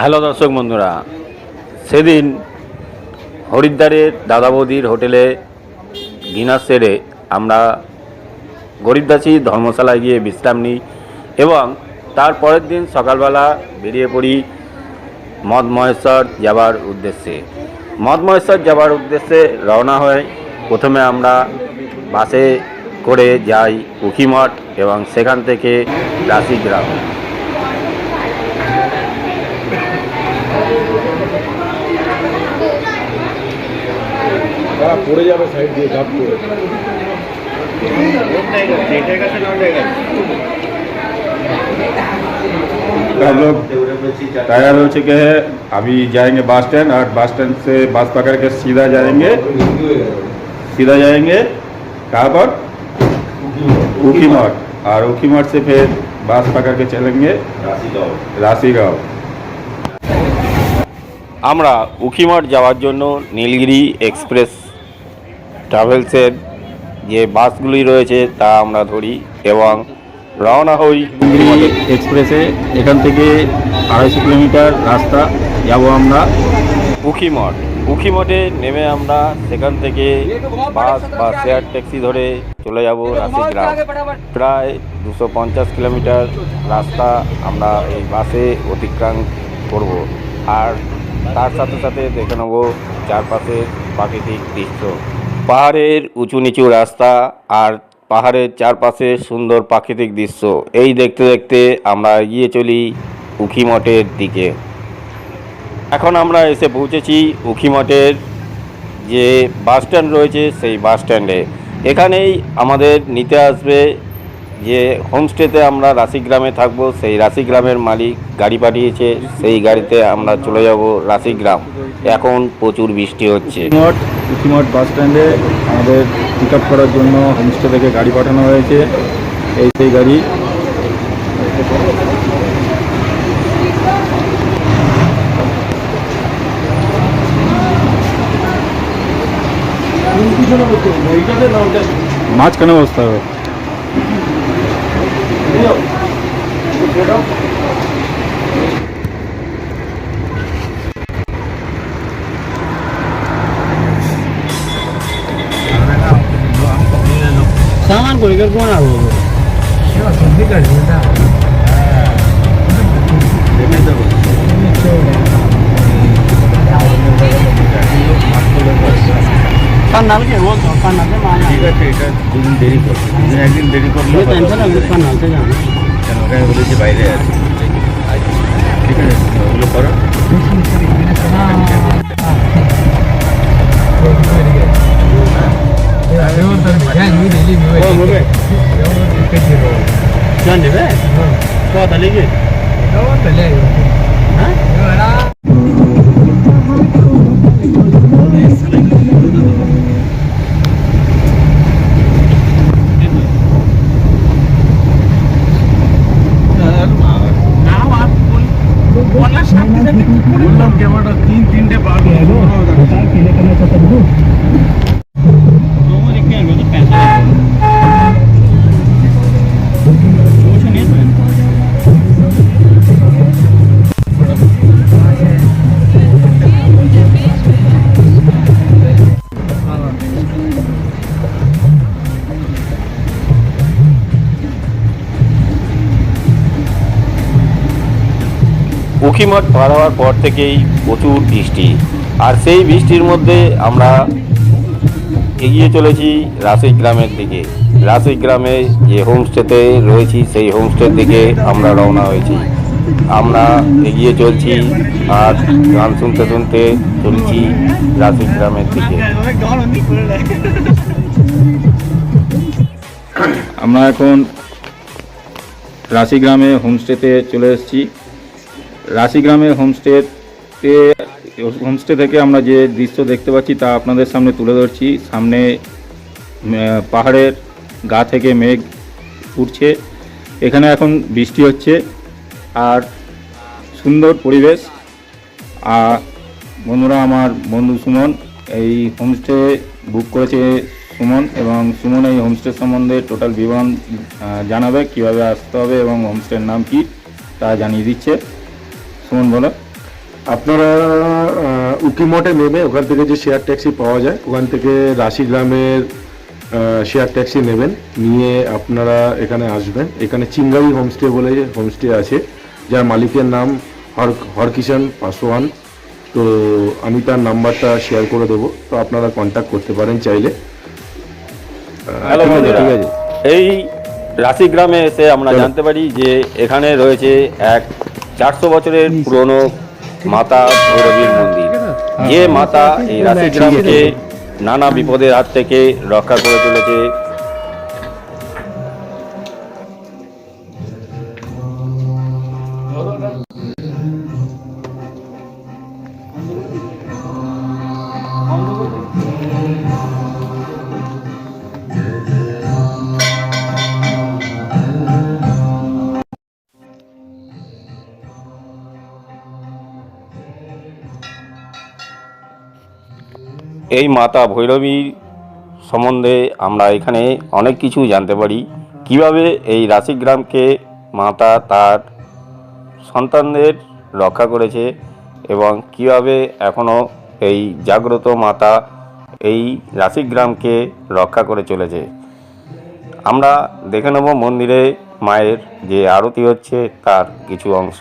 Hello দর্শক বন্ধুরা, সেদিন হরিদ্বারের দাদা বৌদির হোটেলে ডিনার সেরে আমরা গরিবদাসী ধর্মশালায় গিয়ে বিশ্রাম নিই এবং তার পরের দিন সকালবেলা বেরিয়ে পড়ি মদ মহেশ্বর যাবার উদ্দেশ্যে। মদ মহেশ্বর যাবার উদ্দেশ্যে রওনা হয়ে প্রথমে আমরা বাসে করে যাই উখিমঠ এবং সেখান থেকে রাশিগ্রাম পড়ে যাবে সাইড দিয়ে ঝাপ করে हम लोग तैयार हो चुके हैं अभी जाएंगे बस स्टैंड और बस स्टैंड से बस पकड़ के सीधा जाएंगे सीधा जाएंगे कहाँ पर उखी मठ और उखी मठ से फिर बस पकड़ के चलेंगे राशि गाँव আমরা উখিমঠ যাওয়ার জন্য নীলগিরি এক্সপ্রেস ট্রাভেলসের যে বাসগুলি রয়েছে তা আমরা ধরি এবং রওনা হই নীলগিরি এক্সপ্রেসে। এখান থেকে আড়াইশো কিলোমিটার রাস্তা যাব আমরা। উখিমঠ উখিমঠে নেমে আমরা সেখান থেকে বাস বা শেয়ার ট্যাক্সি ধরে চলে যাব রাশিগ্রাম প্রায় দুশো পঞ্চাশ কিলোমিটার রাস্তা আমরা এই বাসে অতিক্রম করব। আর তার সাথে সাথে দেখে নেব চারপাশের প্রাকৃতিক দৃশ্য। পাহাড়ের উঁচু নিচু রাস্তা আর পাহাড়ের চারপাশে সুন্দর প্রাকৃতিক দৃশ্য। এই দেখতে দেখতে আমরা এগিয়ে চলি উখিমঠের দিকে। এখন আমরা এসে পৌঁছেছি উখিমঠের যে বাস স্ট্যান্ড রয়েছে সেই বাস স্ট্যান্ডে এখানেই আমাদের নিতে আসবে যে হোমস্টেতে আমরা রাশিগ্রামে থাকব সেই রাশিগ্রামের মালিক গাড়ি পাঠিয়েছে সেই গাড়িতে আমরা চলে যাব রাশিগ্রাম। এখন প্রচুর বৃষ্টি হচ্ছে। মঠ উখিমঠ বাস স্ট্যান্ডে আমাদের পিক আপ করার জন্য হোমস্টে থেকে গাড়ি পাঠানো হয়েছে। এই সেই গাড়ি। মাঝখানে বসতে হবে। सामान को लेकर कौन आ रहा होगा नाम क्या हुआ তো কান্নাল से माना ঠিক আছে এটা দুদিন দেরি করবে দুদিন একদিন দেরি করলে ये टेंशन है कान्नाल से जाना কেন ওখানে বলেছে বাইরে আছে ঠিক আছে ওগুলো করো जान दे बे तो উখিমঠ পার হওয়ার পর থেকেই প্রচুর বৃষ্টি। আর সেই বৃষ্টির মধ্যে আমরা এগিয়ে চলেছি রাসিক গ্রামের দিকে। রাসিক গ্রামে যে হোমস্টেতে রয়েছি, সেই হোমস্টের দিকে আমরা রওনা হয়েছি। আমরা এগিয়ে চলছি আর গান শুনতে শুনতে চলছি রাসিক গ্রামের দিকে। আমরা এখন রাশিগ্রামে হোমস্টেতে চলে এসেছি। রাশিগ্রামে হোমস্টেতে হোমস্টে থেকে আমরা যে দৃশ্য দেখতে পাচ্ছি তা আপনাদের সামনে তুলে ধরছি। সামনে পাহাড়ের গা থেকে মেঘ উঠছে। এখানে এখন বৃষ্টি হচ্ছে আর সুন্দর পরিবেশ। আর বন্ধুরা, আমার বন্ধু সুমন, এই হোমস্টে বুক করেছে সুমন এবং সুমন এই হোমস্টে সম্বন্ধে টোটাল বিবরণ জানাবে, কীভাবে আসতে হবে এবং হোমস্টের নাম কি তা জানিয়ে দিচ্ছে। সুমন, বলো। আপনারা আহ, উকিমঠে নেমে ওখান থেকে যে শেয়ার ট্যাক্সি পাওয়া যায় ওখান থেকে রাশি গ্রামের শেয়ার ট্যাক্সি নেবেন। নিয়ে আপনারা এখানে আসবেন। এখানে চিঙ্গারি হোমস্টে বলে হোমস্টে আছে যার মালিকের নাম হর হরকিষান পাসওয়ান তো আমি তার নাম্বারটা শেয়ার করে দেবো। তো আপনারা কন্ট্যাক্ট করতে পারেন চাইলে। ঠিক আছে এই রাশি গ্রামে এসে আমরা জানতে পারি যে এখানে রয়েছে এক চারশো বছরের পুরনো মাতা ভৈরবীর মন্দির। যে মাতা এই রাশি গ্রামকে নানা বিপদের হাত থেকে রক্ষা করে চলেছে এই মাতা ভৈরবীর সম্বন্ধে আমরা এখানে অনেক কিছু জানতে পারি। কীভাবে এই রাশিগ্রামকে মাতা তার সন্তানদের রক্ষা করেছে এবং কীভাবে এখনও এই জাগ্রত মাতা এই রাশিগ্রামকে রক্ষা করে চলেছে। আমরা দেখে নেব মন্দিরে মায়ের যে আরতি হচ্ছে তার কিছু অংশ।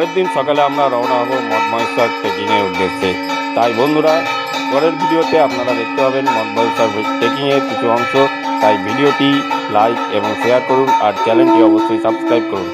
পরের দিন সকালে আমরা রওনা হব মদমহেশ্বর ট্রেকিংয়ের উদ্দেশ্যে। তাই বন্ধুরা, পরের ভিডিওতে আপনারা দেখতে পাবেন মদমহেশ্বর ট্রেকিংয়ের কিছু অংশ। তাই ভিডিওটি লাইক এবং শেয়ার করুন আর চ্যানেলটি অবশ্যই সাবস্ক্রাইব করুন।